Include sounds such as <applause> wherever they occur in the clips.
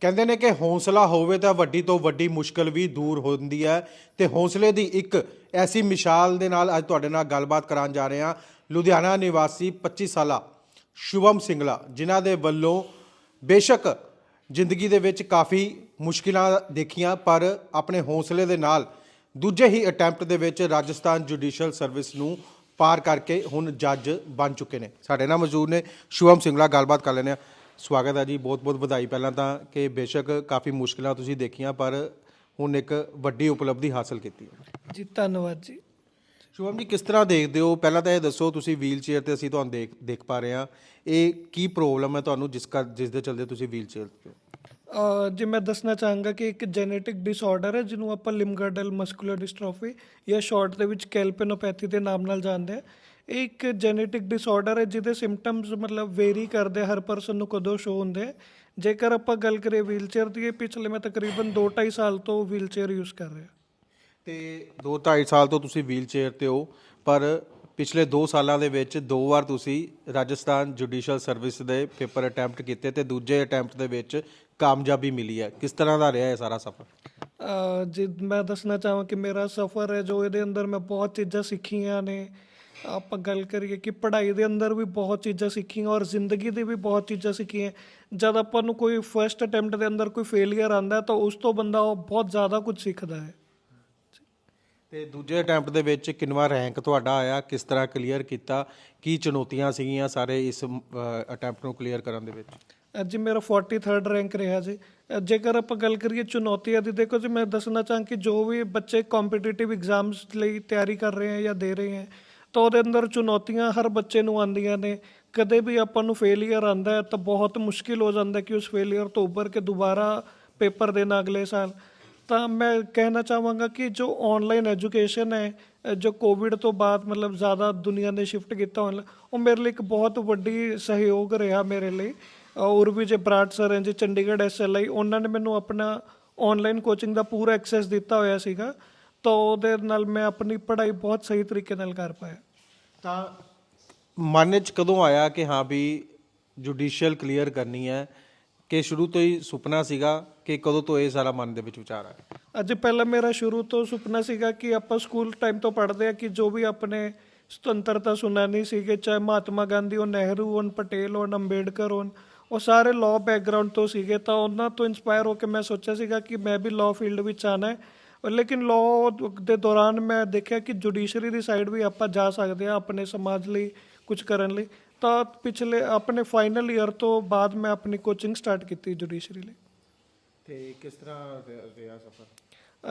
ਕਹਿੰਦੇ ਨੇ ਕਿ ਹੌਸਲਾ ਹੋਵੇ ਤਾਂ ਵੱਡੀ ਤੋਂ ਵੱਡੀ ਮੁਸ਼ਕਲ ਵੀ ਦੂਰ ਹੁੰਦੀ ਹੈ ਤੇ ਹੌਸਲੇ ਦੀ ਇੱਕ ਐਸੀ ਮਿਸਾਲ ਦੇ ਨਾਲ ਅੱਜ ਤੁਹਾਡੇ ਨਾਲ ਗੱਲਬਾਤ ਕਰਾਂ ਜਾ ਰਹੇ ਹਾਂ। ਲੁਧਿਆਣਾ ਨਿਵਾਸੀ 25 ਸਾਲਾ ਸ਼ੁਭਮ ਸਿੰਗਲਾ, ਜਿਨ੍ਹਾਂ ਦੇ ਵੱਲੋਂ ਬੇਸ਼ੱਕ ਜ਼ਿੰਦਗੀ ਦੇ ਵਿੱਚ ਕਾਫੀ ਮੁਸ਼ਕਿਲਾਂ ਦੇਖੀਆਂ, ਪਰ ਆਪਣੇ ਹੌਸਲੇ ਦੇ ਨਾਲ ਦੂਜੇ ਹੀ ਅਟੈਂਪਟ ਦੇ ਵਿੱਚ ਰਾਜਸਥਾਨ ਜੁਡੀਸ਼ੀਅਲ ਸਰਵਿਸ ਨੂੰ ਪਾਰ ਕਰਕੇ ਹੁਣ ਜੱਜ ਬਣ ਚੁੱਕੇ ਨੇ। ਸਾਡੇ ਨਾਲ ਮੌਜੂਦ ਨੇ ਸ਼ੁਭਮ ਸਿੰਗਲਾ, ਗੱਲਬਾਤ ਕਰ ਲੈਂਦੇ ਹਾਂ। ਸਵਾਗਤ ਹੈ ਜੀ। ਬਹੁਤ ਬਹੁਤ ਵਧਾਈ। ਪਹਿਲਾਂ ਤਾਂ ਕਿ ਬੇਸ਼ੱਕ ਕਾਫੀ ਮੁਸ਼ਕਿਲਾਂ ਤੁਸੀਂ ਦੇਖੀਆਂ ਪਰ ਹੁਣ ਇੱਕ ਵੱਡੀ ਉਪਲਬਧੀ ਹਾਸਲ ਕੀਤੀ ਹੈ। ਜੀ ਧੰਨਵਾਦ ਜੀ। ਸ਼ੁਭਮ ਜੀ ਕਿਸ ਤਰ੍ਹਾਂ ਦੇਖਦੇ ਹੋ? ਪਹਿਲਾਂ ਤਾਂ ਇਹ ਦੱਸੋ ਤੁਸੀਂ ਵੀਲ ਚੇਅਰ ਤੇ ਅਸੀਂ ਤੁਹਾਨੂੰ ਦੇਖ ਦੇਖ ਪਾ ਰਹੇ ਹਾਂ। ਇਹ ਕੀ ਪ੍ਰੋਬਲਮ ਹੈ ਤੁਹਾਨੂੰ ਜਿਸ ਕਰ ਜਿਸ ਦੇ ਚਲਦੇ ਤੁਸੀਂ ਵੀਲ ਚੇਅਰ ਤੇ ਜੀ ਮੈਂ ਦੱਸਣਾ ਚਾਹਾਂਗਾ ਕਿ ਇੱਕ ਜੈਨੇਟਿਕ ਡਿਸਆਰਡਰ ਹੈ ਜਿਹਨੂੰ ਆਪਾਂ ਲਿਮਗਾਰਡਲ ਮਸਕੂਲਰ ਡਿਸਟ੍ਰੋਫੀ ਜਾਂ ਸ਼ਾਰਟ ਦੇ ਵਿੱਚ ਕੈਲਪੇਨੋਪੈਥੀ ਦੇ ਨਾਮ ਨਾਲ ਜਾਣਦੇ ਆ ਇਹ ਇੱਕ ਜੈਨੇਟਿਕ ਡਿਸਆਰਡਰ ਹੈ ਜਿਹਦੇ ਸਿੰਪਟਮਸ ਮਤਲਬ ਵੇਰੀ ਕਰਦੇ ਹਰ ਪਰਸਨ ਨੂੰ ਕਦੋਂ ਸ਼ੋ ਹੁੰਦੇ। ਜੇਕਰ ਆਪਾਂ ਗੱਲ ਕਰੀਏ ਵੀਲਚੇਅਰ ਦੀ ਪਿਛਲੇ ਮੈਂ ਤਕਰੀਬਨ 2.5 ਸਾਲ ਤੋਂ ਵੀਲਚੇਅਰ ਯੂਜ਼ ਕਰ ਰਿਹਾ। ਤੇ 2.5 ਸਾਲ ਤੋਂ ਤੁਸੀਂ ਵੀਲ ਚੇਅਰ ਤੇ ਹੋ ਪਰ ਪਿਛਲੇ 2 ਸਾਲਾਂ ਦੇ ਵਿੱਚ ਦੋ ਵਾਰ ਤੁਸੀਂ ਰਾਜਸਥਾਨ ਜੁਡੀਸ਼ੀਅਲ ਸਰਵਿਸ ਦੇ ਪੇਪਰ ਅਟੈਂਪਟ ਕੀਤੇ ਤੇ ਦੂਜੇ ਅਟੈਂਪਟ ਦੇ ਵਿੱਚ ਕਾਮਯਾਬੀ ਮਿਲੀ ਹੈ। ਕਿਸ ਤਰ੍ਹਾਂ ਦਾ ਰਿਹਾ ਇਹ ਸਾਰਾ ਸਫ਼ਰ? ਜੀ ਮੈਂ ਦੱਸਣਾ ਚਾਹਾਂ ਕਿ ਮੇਰਾ ਸਫ਼ਰ ਹੈ ਜੋ ਇਹਦੇ ਅੰਦਰ ਮੈਂ ਬਹੁਤ ਚੀਜ਼ਾਂ ਸਿੱਖੀਆਂ ਨੇ। ਆਪਾਂ ਗੱਲ ਕਰੀਏ ਕਿ ਪੜ੍ਹਾਈ ਦੇ ਅੰਦਰ ਵੀ ਬਹੁਤ ਚੀਜ਼ਾਂ ਸਿੱਖੀਆਂ ਔਰ ਜ਼ਿੰਦਗੀ ਦੀ ਵੀ ਬਹੁਤ ਚੀਜ਼ਾਂ ਸਿੱਖੀਆਂ। ਜਦ ਆਪਾਂ ਨੂੰ ਕੋਈ ਫਰਸਟ ਅਟੈਂਪਟ ਦੇ ਅੰਦਰ ਕੋਈ ਫੇਲਿਅਰ ਆਂਦਾ ਤਾਂ ਉਸ ਤੋਂ ਬੰਦਾ ਉਹ ਬਹੁਤ ਜ਼ਿਆਦਾ ਕੁਝ ਸਿੱਖਦਾ ਹੈ। ਤੇ ਦੂਜੇ ਅਟੈਂਪਟ ਦੇ ਵਿੱਚ ਕਿੰਨਵਾ ਰੈਂਕ ਤੁਹਾਡਾ ਆਇਆ ਕਿਸ ਤਰ੍ਹਾਂ ਕਲੀਅਰ ਕੀਤਾ ਕੀ ਚੁਣੌਤੀਆਂ ਸੀਗੀਆਂ ਸਾਰੇ ਇਸ ਅਟੈਂਪਟ ਨੂੰ ਕਲੀਅਰ ਕਰਨ ਦੇ ਵਿੱਚ? ਅੱਜ ਮੇਰਾ 43rd ਰੈਂਕ ਰਿਹਾ ਜੀ। ਜੇਕਰ ਆਪਾਂ ਗੱਲ ਕਰੀਏ ਚੁਣੌਤੀਆਂ ਦੀ ਦੇਖੋ ਜੀ ਮੈਂ ਦੱਸਣਾ ਚਾਹਾਂ ਕਿ ਜੋ ਵੀ ਬੱਚੇ ਕੰਪੀਟੀਟਿਵ ਐਗਜ਼ਾਮਸ ਲਈ ਤਿਆਰੀ ਕਰ ਰਹੇ ਹੈ ਜਾਂ ਦੇ ਰਹੇ ਹੈ ਤਾਂ ਉਹਦੇ ਅੰਦਰ ਚੁਣੌਤੀਆਂ ਹਰ ਬੱਚੇ ਨੂੰ ਆਉਂਦੀਆਂ ਨੇ। ਕਦੇ ਵੀ ਆਪਾਂ ਨੂੰ ਫੇਲਿਅਰ ਆਂਦਾ ਹੈ ਤਾਂ ਬਹੁਤ ਮੁਸ਼ਕਿਲ ਹੋ ਜਾਂਦਾ ਕਿ ਉਸ ਫੇਲਿਅਰ ਤੋਂ ਉੱਭਰ ਕੇ ਦੁਬਾਰਾ ਪੇਪਰ ਦੇਣਾ ਅਗਲੇ ਸਾਲ। ਤਾਂ ਮੈਂ ਕਹਿਣਾ ਚਾਹਾਂਗਾ ਕਿ ਜੋ ਆਨਲਾਈਨ ਐਜੂਕੇਸ਼ਨ ਹੈ ਜੋ ਕੋਵਿਡ ਤੋਂ ਬਾਅਦ ਮਤਲਬ ਜ਼ਿਆਦਾ ਦੁਨੀਆ ਨੇ ਸ਼ਿਫਟ ਕੀਤਾ online, ਉਹ ਮੇਰੇ ਲਈ ਇੱਕ ਬਹੁਤ ਵੱਡੀ ਸਹਿਯੋਗ ਰਿਹਾ ਮੇਰੇ ਲਈ। ਅ, ਵੀ ਜੇ ਬਰਾਟ ਸਰ ਹੈ ਜੀ ਚੰਡੀਗੜ੍ਹ ਐਸਐਲਆਈ ਉਹਨਾਂ ਨੇ ਮੈਨੂੰ ਆਪਣਾ ਆਨਲਾਈਨ ਕੋਚਿੰਗ ਦਾ ਪੂਰਾ ਐਕਸੈਸ ਦਿੱਤਾ ਹੋਇਆ ਸੀਗਾ। ਤਾਂ ਉਹਦੇ ਨਾਲ ਮੈਂ ਆਪਣੀ ਪੜ੍ਹਾਈ ਬਹੁਤ ਸਹੀ ਤਰੀਕੇ ਨਾਲ ਕਰ ਪਾਇਆ। ਤਾਂ ਮਨ ਵਿੱਚ ਕਦੋਂ ਆਇਆ ਕਿ ਹਾਂ ਵੀ ਜੁਡੀਸ਼ੀਅਲ ਕਲੀਅਰ ਕਰਨੀ ਹੈ ਕਿ ਸ਼ੁਰੂ ਤੋਂ ਹੀ ਸੁਪਨਾ ਸੀਗਾ ਕਿ ਕਦੋਂ ਤੋਂ ਇਹ ਸਾਰਾ ਮਨ ਦੇ ਵਿੱਚ ਵਿਚਾਰ ਆਇਆ ਅੱਜ ਪਹਿਲਾਂ ਮੇਰਾ ਸ਼ੁਰੂ ਤੋਂ ਸੁਪਨਾ ਸੀਗਾ ਕਿ ਆਪਾਂ ਸਕੂਲ ਟਾਈਮ ਤੋਂ ਪੜ੍ਹਦੇ ਆ ਕਿ ਜੋ ਵੀ ਆਪਣੇ ਸੁਤੰਤਰਤਾ ਸੁਨਾਨੀ ਸੀਗੇ, ਚਾਹੇ ਮਹਾਤਮਾ ਗਾਂਧੀ ਹੋਣ, ਨਹਿਰੂ ਹੋਣ, ਪਟੇਲ ਹੋਣ, ਅੰਬੇਡਕਰ ਹੋਣ, ਉਹ ਸਾਰੇ ਲਾਅ ਬੈਕਗ੍ਰਾਉਂਡ ਤੋਂ ਸੀਗੇ, ਤਾਂ ਉਹਨਾਂ ਤੋਂ ਇਨਸਪਾਇਰ ਹੋ ਕੇ ਮੈਂ ਸੋਚਿਆ ਸੀਗਾ ਕਿ ਮੈਂ ਵੀ ਲਾਅ ਫੀਲਡ ਵਿੱਚ ਆਣਾ ਹੈ। ਲੇਕਿਨ ਲਾਅ ਦੇ ਦੌਰਾਨ ਮੈਂ ਦੇਖਿਆ ਕਿ ਜੁਡੀਸ਼ਰੀ ਦੀ ਸਾਈਡ ਵੀ ਆਪਾਂ ਜਾ ਸਕਦੇ ਆ ਆਪਣੇ ਸਮਾਜ ਲਈ ਕੁਝ ਕਰਨ ਲਈ। ਤਾਂ ਪਿਛਲੇ ਆਪਣੇ ਫਾਈਨਲ ਈਅਰ ਤੋਂ ਬਾਅਦ ਮੈਂ ਆਪਣੀ ਕੋਚਿੰਗ ਸਟਾਰਟ ਕੀਤੀ ਜੁਡੀਸ਼ਰੀ ਲਈ। ਤੇ ਕਿਸ ਤਰ੍ਹਾਂ ਰਿਹਾ ਸਫ਼ਰ?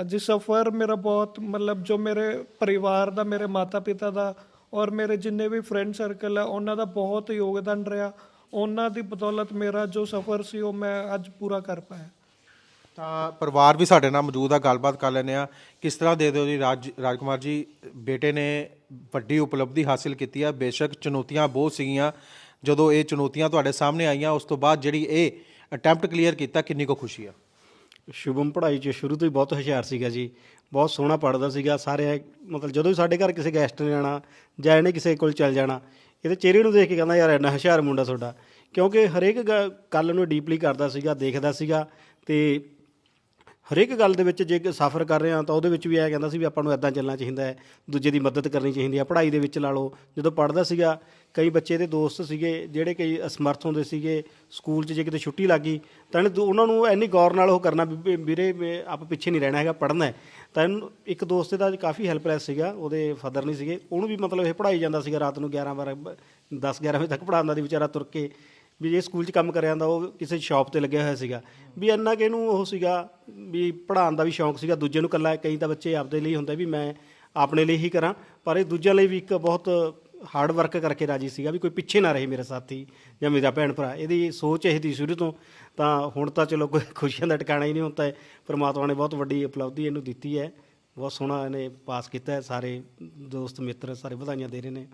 ਅੱਜ ਸਫ਼ਰ ਮੇਰਾ ਬਹੁਤ ਮਤਲਬ ਜੋ ਮੇਰੇ ਪਰਿਵਾਰ ਦਾ ਮੇਰੇ ਮਾਤਾ ਪਿਤਾ ਦਾ ਔਰ ਮੇਰੇ ਜਿੰਨੇ ਵੀ ਫਰੈਂਡ ਸਰਕਲ ਹੈ ਉਹਨਾਂ ਦਾ ਬਹੁਤ ਯੋਗਦਾਨ ਰਿਹਾ। ਉਹਨਾਂ ਦੀ ਬਦੌਲਤ ਮੇਰਾ ਜੋ ਸਫ਼ਰ ਸੀ ਉਹ ਮੈਂ ਅੱਜ ਪੂਰਾ ਕਰ ਪਾਇਆ। ਤਾਂ ਪਰਿਵਾਰ ਵੀ ਸਾਡੇ ਨਾਲ ਮੌਜੂਦ ਆ, ਗੱਲਬਾਤ ਕਰ ਲੈਂਦੇ ਆ। ਕਿਸ ਤਰ੍ਹਾਂ ਦੇ ਦਿਓ ਜੀ ਰਾਜ, ਰਾਜਕੁਮਾਰ ਜੀ, ਬੇਟੇ ਨੇ ਵੱਡੀ ਉਪਲਬਧੀ ਹਾਸਿਲ ਕੀਤੀ ਆ, ਬੇਸ਼ੱਕ ਚੁਣੌਤੀਆਂ ਬਹੁਤ ਸੀਗੀਆਂ। ਜਦੋਂ ਇਹ ਚੁਣੌਤੀਆਂ ਤੁਹਾਡੇ ਸਾਹਮਣੇ ਆਈਆਂ, ਉਸ ਤੋਂ ਬਾਅਦ ਜਿਹੜੀ ਇਹ ਅਟੈਂਪਟ ਕਲੀਅਰ ਕੀਤਾ, ਕਿੰਨੀ ਕੁ ਖੁਸ਼ੀ ਆ? ਸ਼ੁਭਮ, ਪੜ੍ਹਾਈ 'ਚ ਸ਼ੁਰੂ ਤੋਂ ਹੀ ਬਹੁਤ ਹੁਸ਼ਿਆਰ ਸੀਗਾ ਜੀ। ਬਹੁਤ ਸੋਹਣਾ ਪੜ੍ਹਦਾ ਸੀਗਾ, ਸਾਰੇ ਮਤਲਬ ਜਦੋਂ ਵੀ ਸਾਡੇ ਘਰ ਕਿਸੇ ਗੈਸਟ ਨੇ ਆਣਾ ਜਾਂ ਇਹਨੇ ਕਿਸੇ ਕੋਲ ਚੱਲ ਜਾਣਾ ਇਹਦੇ ਚਿਹਰੇ ਨੂੰ ਦੇਖ ਕੇ ਕਹਿੰਦਾ, ਯਾਰ ਇੰਨਾ ਹੁਸ਼ਿਆਰ ਮੁੰਡਾ ਤੁਹਾਡਾ। ਕਿਉਂਕਿ ਹਰੇਕ ਗੱਲ ਨੂੰ ਡੀਪਲੀ ਕਰਦਾ ਸੀਗਾ, ਦੇਖਦਾ ਸੀਗਾ ਤੇ ਹਰੇਕ ਗੱਲ ਦੇ ਵਿੱਚ ਜੇ ਸਫ਼ਰ ਕਰ ਰਹੇ ਹਾਂ ਤਾਂ ਉਹਦੇ ਵਿੱਚ ਵੀ ਇਹ ਕਹਿੰਦਾ ਸੀ ਵੀ ਆਪਾਂ ਨੂੰ ਇਦਾਂ ਚੱਲਣਾ ਚਾਹੀਦਾ ਹੈ, ਦੂਜੇ ਦੀ ਮਦਦ ਕਰਨੀ ਚਾਹੀਦੀ ਹੈ। ਪੜ੍ਹਾਈ ਦੇ ਵਿੱਚ ਲਾ ਲਓ, ਜਦੋਂ ਪੜ੍ਹਦਾ ਸੀਗਾ, ਕਈ ਬੱਚੇ ਦੇ ਦੋਸਤ ਸੀਗੇ ਜਿਹੜੇ ਕਈ ਅਸਮਰਥ ਹੁੰਦੇ ਸੀਗੇ, ਸਕੂਲ 'ਚ ਜੇ ਕਿਤੇ ਛੁੱਟੀ ਲੱਗ ਗਈ, ਤਾਂ ਇਹਨੇ ਦੂ- ਉਹਨਾਂ ਨੂੰ ਇੰਨੀ ਗੌਰ ਨਾਲ ਉਹ ਕਰਨਾ ਵੀਰੇ ਆਪਾਂ ਪਿੱਛੇ ਨਹੀਂ ਰਹਿਣਾ ਹੈਗਾ, ਪੜ੍ਹਨਾ ਹੈ। ਤਾਂ ਇਹਨੂੰ ਇੱਕ ਦੋਸਤ ਦਾ ਕਾਫੀ ਹੈਲਪਲੈਸ ਸੀਗਾ, ਉਹਦੇ ਫਾਦਰ ਨਹੀਂ ਸੀਗੇ। ਉਹਨੂੰ ਵੀ ਮਤਲਬ ਇਹ ਪੜ੍ਹਾਈ ਜਾਂਦਾ ਸੀਗਾ ਰਾਤ ਨੂੰ 11 12 10 11 ਵਜੇ ਤੱਕ ਪੜ੍ਹਾਉਂਦਾ ਦੀ ਵਿਚਾਰਾ ਤੁਰ ਕੇ ਵੀ ਜੇ ਸਕੂਲ 'ਚ ਕੰਮ ਕਰਿਆ ਜਾਂਦਾ, ਉਹ ਕਿਸੇ ਸ਼ਾਪ ਤੇ ਲੱਗਿਆ ਹੋਇਆ ਸੀਗਾ। ਵੀ ਇੰਨਾ ਕਿ ਇਹਨੂੰ ਉਹ ਸੀਗਾ, ਵੀ ਪੜ੍ਹਾਉਣ ਦਾ ਵੀ ਸ਼ੌਂਕ ਸੀਗਾ। ਦੂਜੇ ਨੂੰ ਇਕੱਲਾ ਕਈ ਤਾਂ ਬੱਚੇ ਆਪਦੇ ਲਈ ਹੁੰਦਾ ਵੀ ਮੈਂ ਆਪਣੇ ਲਈ ਹੀ ਕਰਾਂ, ਪਰ ਇਹ ਦੂਜਿਆਂ ਲਈ ਵੀ ਇੱਕ ਬਹੁਤ ਹਾਰਡ ਵਰਕ ਕਰਕੇ ਰਾਜੀ ਸੀਗਾ ਵੀ ਕੋਈ ਪਿੱਛੇ ਨਾ ਰਹੇ ਮੇਰਾ ਸਾਥੀ ਜਾਂ ਮੇਰਾ ਭੈਣ ਭਰਾ। ਇਹਦੀ ਸੋਚ ਇਹ ਸੀ ਸ਼ੁਰੂ ਤੋਂ, ਤਾਂ ਹੁਣ ਤਾਂ ਚਲੋ ਕੋਈ ਖੁਸ਼ੀਆਂ ਦਾ ਟਿਕਾਣਾ ਹੀ ਨਹੀਂ ਹੁੰਦਾ ਪਰਮਾਤਮਾ ਨੇ ਬਹੁਤ ਵੱਡੀ ਉਪਲਬਧੀ ਇਹਨੂੰ ਦਿੱਤੀ ਹੈ। ਬਹੁਤ ਸੋਹਣਾ ਇਹਨੇ ਪਾਸ ਕੀਤਾ ਸਾਰੇ ਦੋਸਤ, ਮਿੱਤਰ ਸਾਰੇ ਵਧਾਈਆਂ ਦੇ ਰਹੇ ਨੇ।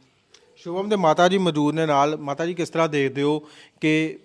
ਸ਼ੁਭਮ ਦੇ ਮਾਤਾ ਜੀ ਮੌਜੂਦ ਨੇ ਨਾਲ, ਮਾਤਾ ਜੀ ਕਿਸ ਤਰ੍ਹਾਂ ਦੇਖਦੇ ਹੋ ਕਿ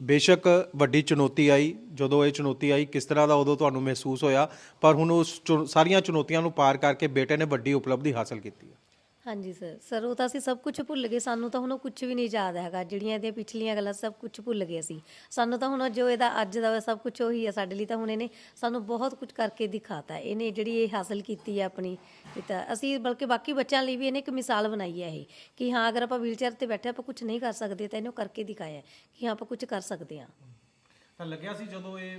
ਬੇਸ਼ੱਕ ਵੱਡੀ ਚੁਣੌਤੀ ਆਈ, ਜਦੋਂ ਇਹ ਚੁਣੌਤੀ ਆਈ, ਕਿਸ ਤਰ੍ਹਾਂ ਦਾ ਉਦੋਂ ਤੁਹਾਨੂੰ ਮਹਿਸੂਸ ਹੋਇਆ, ਪਰ ਹੁਣ ਉਸ ਚੁਣ, ਸਾਰੀਆਂ ਚੁਣੌਤੀਆਂ ਨੂੰ ਪਾਰ ਕਰਕੇ ਬੇਟੇ ਨੇ ਵੱਡੀ ਉਪਲਬਧੀ ਹਾਸਲ ਕੀਤੀ ਹੈ। ਹਾਂਜੀ ਸਰ ਸਰ ਉਹ ਤਾਂ ਅਸੀਂ ਸਭ ਕੁਝ ਭੁੱਲ ਗਏ। ਸਾਨੂੰ ਤਾਂ ਹੁਣ ਉਹ ਕੁਝ ਵੀ ਨਹੀਂ ਯਾਦ ਹੈਗਾ। ਜਿਹੜੀਆਂ ਇਹਦੀਆਂ ਪਿਛਲੀਆਂ ਗੱਲਾਂ ਸਭ ਕੁਝ ਭੁੱਲ ਗਏ ਅਸੀਂ। ਸਾਨੂੰ ਤਾਂ ਹੁਣ ਜੋ ਇਹਦਾ ਅੱਜ ਦਾ ਸਭ ਕੁਝ ਉਹੀ ਹੈ ਸਾਡੇ ਲਈ ਤਾਂ ਹੁਣ ਇਹਨੇ ਸਾਨੂੰ ਬਹੁਤ ਕੁਝ ਕਰਕੇ ਦਿਖਾਤਾ। ਇਹਨੇ ਜਿਹੜੀ ਇਹ ਹਾਸਲ ਕੀਤੀ ਹੈ ਆਪਣੀ, ਇਹ ਤਾਂ ਅਸੀਂ ਬਲਕਿ ਬਾਕੀ ਬੱਚਿਆਂ ਲਈ ਵੀ ਇਹਨੇ ਇੱਕ ਮਿਸਾਲ ਬਣਾਈ ਹੈ ਇਹ, ਕਿ ਹਾਂ, ਅਗਰ ਆਪਾਂ ਵੀਲਚੇਅਰ ਤੇ ਬੈਠੇ ਆਪਾਂ ਕੁਝ ਨਹੀਂ ਕਰ ਸਕਦੇ, ਤਾਂ ਇਹਨੂੰ ਕਰਕੇ ਦਿਖਾਇਆ। ਕਿ ਹਾਂ, ਆਪਾਂ ਕੁਝ ਕਰ ਸਕਦੇ ਹਾਂ। ਤਾਂ ਲੱਗਿਆ ਸੀ ਜਦੋਂ ਇਹ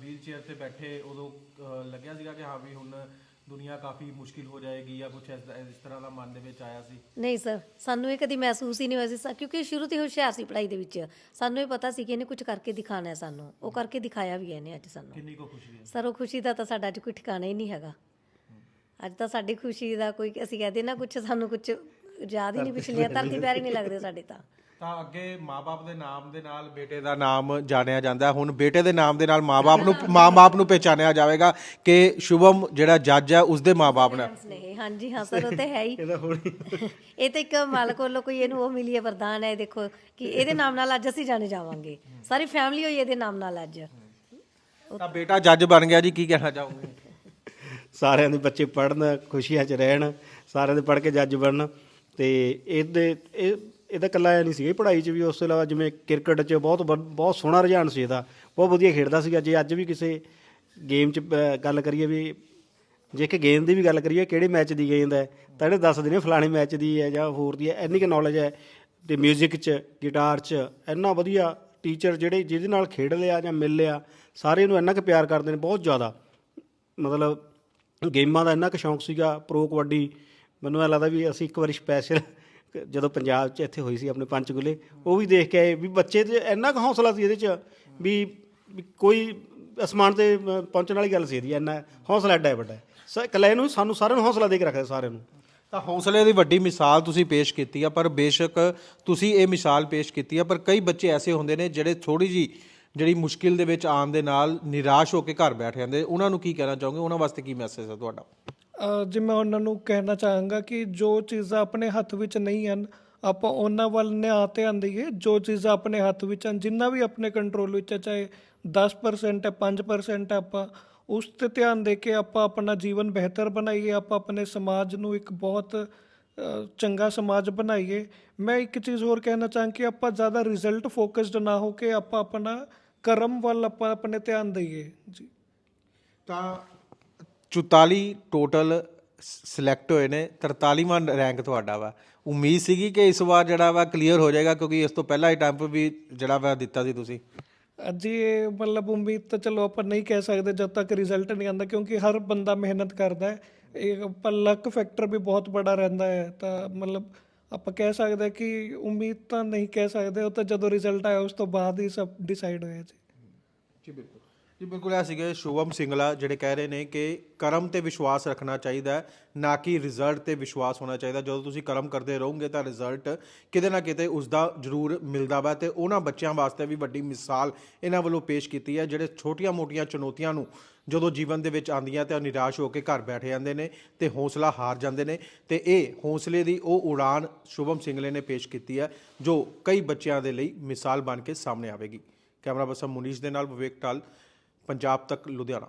ਵੀਲ ਚੇਅਰ ਤੇ ਬੈਠੇ, ਉਦੋਂ ਲੱਗਿਆ ਸੀਗਾ ਕਿ ਹਾਂ ਵੀ ਹੁਣ ਦੁਨੀਆ ਕਾਫੀ ਮੁਸ਼ਕਿਲ ਹੋ ਜਾਏਗੀ ਜਾਂ ਕੁਝ ਇਸ ਤਰ੍ਹਾਂ ਦਾ ਮਨ ਦੇ ਵਿੱਚ ਆਇਆ ਸੀ? ਨਹੀਂ ਸਰ ਸਾਨੂੰ ਇਹ ਕਦੀ ਮਹਿਸੂਸ ਹੀ ਨਹੀਂ ਹੋਇਆ ਸੀ ਸਾ- ਕਿਉਂਕਿ ਸ਼ੁਰੂ ਤੋਂ ਹੀ ਹੁਸ਼ਿਆਰ ਸੀ ਪੜ੍ਹਾਈ ਦੇ ਵਿੱਚ। ਸਾਨੂੰ ਇਹ ਪਤਾ ਸੀ ਕਿ ਇਹਨੇ ਕੁਝ ਕਰਕੇ ਦਿਖਾਣਾ ਹੈ ਸਾਨੂੰ। ਉਹ ਕਰਕੇ ਦਿਖਾਇਆ ਵੀ ਹੈ ਇਹਨੇ ਅੱਜ ਸਾਨੂੰ। ਕਿੰਨੀ ਕੋ ਖੁਸ਼ੀ ਹੈ? ਸਰ ਉਹ ਖੁਸ਼ੀ ਦਾ ਤਾਂ ਸਾਡਾ ਅੱਜ ਕੋਈ ਠਿਕਾਣਾ ਹੀ ਨਹੀਂ ਹੈਗਾ। ਅੱਜ ਤਾਂ ਸਾਡੀ ਖੁਸ਼ੀ ਦਾ ਕੋਈ ਅਸੀਂ ਕਹਦੇ ਨਾ ਕੁਝ ਸਾਨੂੰ ਕੁਝ ਯਾਦ ਹੀ ਨਹੀਂ ਪਿਛਲੀਆਂ ਧਰਤੀ ਪੈਰ ਹੀ ਨਹੀਂ ਲੱਗਦੇ ਸਾਡੇ ਤਾਂ। ਤਾਂ ਅੱਗੇ ਮਾਪੇ ਦੇ ਨਾਮ ਦੇ ਨਾਲ ਬੇਟੇ ਦਾ ਨਾਮ ਜਾਣਿਆ ਜਾਂਦਾ ਹੈ। ਹੁਣ ਬੇਟੇ ਦੇ ਨਾਮ ਦੇ ਨਾਲ ਮਾਪੇ ਨੂੰ ਮਾਪੇ ਨੂੰ ਪਹਿਚਾਨਿਆ ਜਾਵੇਗਾ ਕਿ ਸ਼ੁਭਮ ਜਿਹੜਾ ਜੱਜ ਹੈ ਉਸ ਦੇ ਮਾਪੇ ਨੇ। ਹਾਂਜੀ ਹਾਂ ਸਰ ਉਹ ਤੇ ਹੈ ਹੀ। ਇਹਦਾ ਹੁਣ। ਇਹ ਤਾਂ <laughs> ਇੱਕ ਮਾਲਕ ਵੱਲੋਂ ਕੋਈ ਇਹਨੂੰ ਉਹ ਮਿਲੀ ਹੈ ਵਰਦਾਨ ਹੈ ਇਹ ਦੇਖੋ ਕਿ ਇਹਦੇ ਨਾਮ ਨਾਲ ਅੱਜ ਅਸੀਂ ਜਾਣੇ ਜਾਵਾਂਗੇ। ਸਾਰੀ ਫੈਮਿਲੀ ਹੋਈ ਇਹਦੇ ਨਾਮ ਨਾਲ ਅੱਜ। ਤਾਂ ਬੇਟਾ ਜੱਜ ਬਣ ਗਿਆ ਜੀ ਕੀ ਕਹਿਣਾ ਚਾਹੋਗੇ? <laughs> ਸਾਰਿਆਂ ਦੇ ਬੱਚੇ ਪੜ੍ਹਨ ਖੁਸ਼ੀਆਂ 'ਚ ਰਹਿਣ ਸਾਰਿਆਂ ਦੇ ਪੜ੍ਹ ਕੇ ਜੱਜ ਬਣਨ। ਤੇ ਇਹਦੇ ਇਹ ਇਹਦਾ ਇਕੱਲਾ ਇਹ ਨਹੀਂ ਸੀਗਾ ਪੜ੍ਹਾਈ 'ਚ ਵੀ ਉਸ ਤੋਂ ਇਲਾਵਾ ਜਿਵੇਂ ਕ੍ਰਿਕਟ 'ਚ ਬਹੁਤ ਵ- ਬਹੁਤ ਸੋਹਣਾ ਰੁਝਾਨ ਸੀ ਇਹਦਾ ਬਹੁਤ ਵਧੀਆ ਖੇਡਦਾ ਸੀਗਾ। ਜੇ ਅੱਜ ਵੀ ਕਿਸੇ ਗੇਮ 'ਚ ਅ, ਗੱਲ ਕਰੀਏ ਵੀ ਜੇ ਕਿ ਗੇਮ ਦੀ ਵੀ ਗੱਲ ਕਰੀਏ ਕਿਹੜੇ ਮੈਚ ਦੀ ਗੇਂਦ ਹੈ ਤਾਂ ਇਹਨੇ ਦੱਸਦੇ ਨੇ ਫਲਾਣੇ ਮੈਚ ਦੀ ਹੈ ਜਾਂ ਹੋਰ ਦੀ ਹੈ ਇੰਨੀ ਕੁ ਨੌਲੇਜ ਹੈ ਤੇ 뮤직 'ਚ ਗਿਟਾਰ 'ਚ ਇੰਨਾ ਵਧੀਆ ਟੀਚਰ ਜਿਹੜੇ ਜਿਹਦੇ ਨਾਲ ਖੇਡ ਲਿਆ ਜਾਂ ਮਿਲ ਲਿਆ ਸਾਰੇ ਇਹਨੂੰ ਇੰਨਾ ਕੁ ਪਿਆਰ ਕਰਦੇ ਨੇ ਬਹੁਤ ਜ਼ਿਆਦਾ। ਮਤਲਬ ਗੇਮਾਂ ਦਾ ਇੰਨਾ ਕੁ ਸ਼ੌਂਕ ਸੀਗਾ ਪ੍ਰੋ ਕਬੱਡੀ ਮੈਨੂੰ ਐਂ ਲੱਗਦਾ ਵੀ ਅਸੀਂ ਇੱਕ ਵਾਰੀ ਸਪੈਸ਼ਲ ਜਦੋਂ ਪੰਜਾਬ 'ਚ ਇੱਥੇ ਹੋਈ ਸੀ ਆਪਣੇ ਪੰਚਕੁਲੇ, ਉਹ ਵੀ ਦੇਖ ਕੇ ਆਏ ਵੀ ਬੱਚੇ 'ਚ ਇੰਨਾ ਕੁ ਹੌਸਲਾ ਸੀ ਇਹਦੇ 'ਚ ਵੀ ਵੀ ਕੋਈ ਅਸਮਾਨ ਤੇ ਪਹੁੰਚਣ ਵਾਲੀ ਗੱਲ ਸੀ ਇਹਦੀ, ਇੰਨਾ ਹੌਸਲਾ ਐਡਾ ਵੱਡਾ ਹੈ। ਸ, ਇਕੱਲੇ ਨੂੰ, ਸਾਨੂੰ ਸਾਰਿਆਂ ਨੂੰ ਹੌਸਲਾ ਦੇ ਕੇ ਰੱਖਦਾ ਸਾਰਿਆਂ ਨੂੰ। ਤਾਂ ਹੌਸਲੇ ਦੀ ਵੱਡੀ ਮਿਸਾਲ ਤੁਸੀਂ ਪੇਸ਼ ਕੀਤੀ ਆ, ਪਰ ਬੇਸ਼ੱਕ ਤੁਸੀਂ ਇਹ ਮਿਸਾਲ ਪੇਸ਼ ਕੀਤੀ ਆ, ਪਰ ਕਈ ਬੱਚੇ ਐਸੇ ਹੁੰਦੇ ਨੇ ਜਿਹੜੇ ਥੋੜੀ ਜੀ ਜਿਹੜੀ ਮੁਸ਼ਕਿਲ ਦੇ ਵਿੱਚ ਆਉਣ ਦੇ ਨਾਲ ਨਿਰਾਸ਼ ਹੋ ਕੇ ਘਰ ਬੈਠ ਜਾਂਦੇ। ਉਹਨਾਂ ਨੂੰ ਕੀ ਕਹਿਣਾ ਚਾਹੋਗੇ? ਉਹਨਾਂ ਵਾਸਤੇ ਕੀ ਮੈਸੇਜ ਹੈ ਤੁਹਾਡਾ? ਜੇ ਮੈਂ ਉਹਨਾਂ ਨੂੰ ਕਹਿਣਾ ਚਾਹਾਂਗਾ ਕਿ ਜੋ ਚੀਜ਼ਾਂ ਆਪਣੇ ਹੱਥ ਵਿੱਚ ਨਹੀਂ ਹਨ, ਆਪਾਂ ਉਹਨਾਂ ਵੱਲ ਨਿਆਂ ਧਿਆਨ ਦਈਏ। ਜੋ ਚੀਜ਼ਾਂ ਆਪਣੇ ਹੱਥ ਵਿੱਚ ਹਨ, ਜਿੰਨਾ ਵੀ ਆਪਣੇ ਕੰਟਰੋਲ ਵਿੱਚ ਹੈ ਚਾਹੇ 10% ਹੈ 5% ਹੈ, ਆਪਾਂ ਉਸ ਤੇ ਧਿਆਨ ਦੇ ਕੇ ਆਪਾਂ ਆਪਣਾ ਜੀਵਨ ਬਿਹਤਰ ਬਣਾਈਏ, ਆਪਾਂ ਆਪਣੇ ਸਮਾਜ ਨੂੰ ਇੱਕ ਬਹੁਤ ਚੰਗਾ ਸਮਾਜ ਬਣਾਈਏ। ਮੈਂ ਇੱਕ ਚੀਜ਼ ਹੋਰ ਕਹਿਣਾ ਚਾਹਾਂ ਕਿ ਆਪਾਂ ਜ਼ਿਆਦਾ ਰਿਜ਼ਲਟ ਫੋਕਸਡ ਨਾ ਹੋ ਕੇ ਆਪਾਂ ਆਪਣਾ ਕਰਮ ਵੱਲ ਆਪਾਂ ਆਪਣੇ ਧਿਆਨ ਦਈਏ। ਜੀ। ਤਾਂ 44 ਟੋਟਲ ਸਿਲੈਕਟ ਹੋਏ ਨੇ 43ਵਾਂ ਰੈਂਕ ਤੁਹਾਡਾ ਵਾ। ਉਮੀਦ ਸੀਗੀ ਕਿ ਇਸ ਵਾਰ ਜਿਹੜਾ ਵਾ ਕਲੀਅਰ ਹੋ ਜਾਏਗਾ ਕਿਉਂਕਿ ਇਸ ਤੋਂ ਪਹਿਲਾਂ ਹੀ ਟੈਂਪ ਵੀ ਜਿਹੜਾ ਵਾ ਦਿੱਤਾ ਸੀ ਤੁਸੀਂ। ਜੀ ਇਹ ਮਤਲਬ ਉਮੀਦ ਤਾਂ ਚਲੋ ਆਪਾਂ ਨਹੀਂ ਕਹਿ ਸਕਦੇ ਜਦ ਤੱਕ ਰਿਜ਼ਲਟ ਨਹੀਂ ਆਉਂਦਾ ਕਿਉਂਕਿ ਹਰ ਬੰਦਾ ਮਿਹਨਤ ਕਰਦਾ ਹੈ। ਇਹ ਪਰ ਲੱਕ ਫੈਕਟਰ ਵੀ ਬਹੁਤ ਬੜਾ ਰਹਿੰਦਾ ਹੈ ਤਾਂ ਮਤਲਬ ਆਪਾਂ ਕਹਿ ਸਕਦੇ ਹਾਂ ਕਿ ਉਮੀਦ ਤਾਂ ਨਹੀਂ ਕਹਿ ਸਕਦੇ ਉਹ ਤਾਂ ਜਦੋਂ ਰਿਜ਼ਲਟ ਆਇਆ ਉਸ ਤੋਂ ਬਾਅਦ ਹੀ ਸਭ ਡਿਸਾਈਡ ਹੋਇਆ ਜੀ। ਜੀ ਬਿਲਕੁਲ। ਜੀ, ਬਿਲਕੁਲ ਇਹ ਸੀਗੇ ਸ਼ੁਭਮ ਸਿੰਗਲਾ ਜਿਹੜੇ ਕਹਿ ਰਹੇ ਨੇ ਕਿ ਕਰਮ ਤੇ ਵਿਸ਼ਵਾਸ ਰੱਖਣਾ ਚਾਹੀਦਾ ਹੈ, ਨਾ ਕਿ ਰਿਜ਼ਲਟ ਤੇ ਵਿਸ਼ਵਾਸ ਹੋਣਾ ਚਾਹੀਦਾ। ਜਦੋਂ ਤੁਸੀਂ ਕਰਮ ਕਰਦੇ ਰਹੋਗੇ ਤਾਂ ਰਿਜ਼ਲਟ ਕਿਤੇ ਨਾ ਕਿਤੇ ਉਸ ਦਾ ਜ਼ਰੂਰ ਮਿਲਦਾ ਵਾ ਤੇ ਉਹਨਾਂ ਬੱਚਿਆਂ ਵਾਸਤੇ ਵੀ ਵੱਡੀ ਮਿਸਾਲ ਇਹਨਾਂ ਵੱਲੋਂ ਪੇਸ਼ ਕੀਤੀ ਹੈ। ਜਿਹੜੇ ਛੋਟੀਆਂ-ਮੋਟੀਆਂ ਚੁਣੌਤੀਆਂ ਨੂੰ ਜਦੋਂ ਜੀਵਨ ਦੇ ਵਿੱਚ ਆਉਂਦੀਆਂ ਤੇ ਉਹ ਨਿਰਾਸ਼ ਹੋ ਕੇ ਘਰ ਬੈਠ ਜਾਂਦੇ ਨੇ ਤੇ ਹੌਸਲਾ ਹਾਰ ਜਾਂਦੇ ਨੇ ਤੇ ਇਹ ਹੌਸਲੇ ਦੀ ਉਹ ਉਡਾਨ ਸ਼ੁਭਮ ਸਿੰਗਲੇ ਨੇ ਪੇਸ਼ ਕੀਤੀ ਹੈ, ਜੋ ਕਈ ਬੱਚਿਆਂ ਦੇ ਲਈ ਮਿਸਾਲ ਬਣ ਕੇ ਸਾਹਮਣੇ ਆਵੇਗੀ। ਕੈਮਰਾ ਪਰਸਨ ਮੁਨੀਸ਼ ਦੇ ਨਾਲ ਵਿਵੇਕ ਟਾਲ। ਪੰਜਾਬ ਤੱਕ ਲੁਧਿਆਣਾ।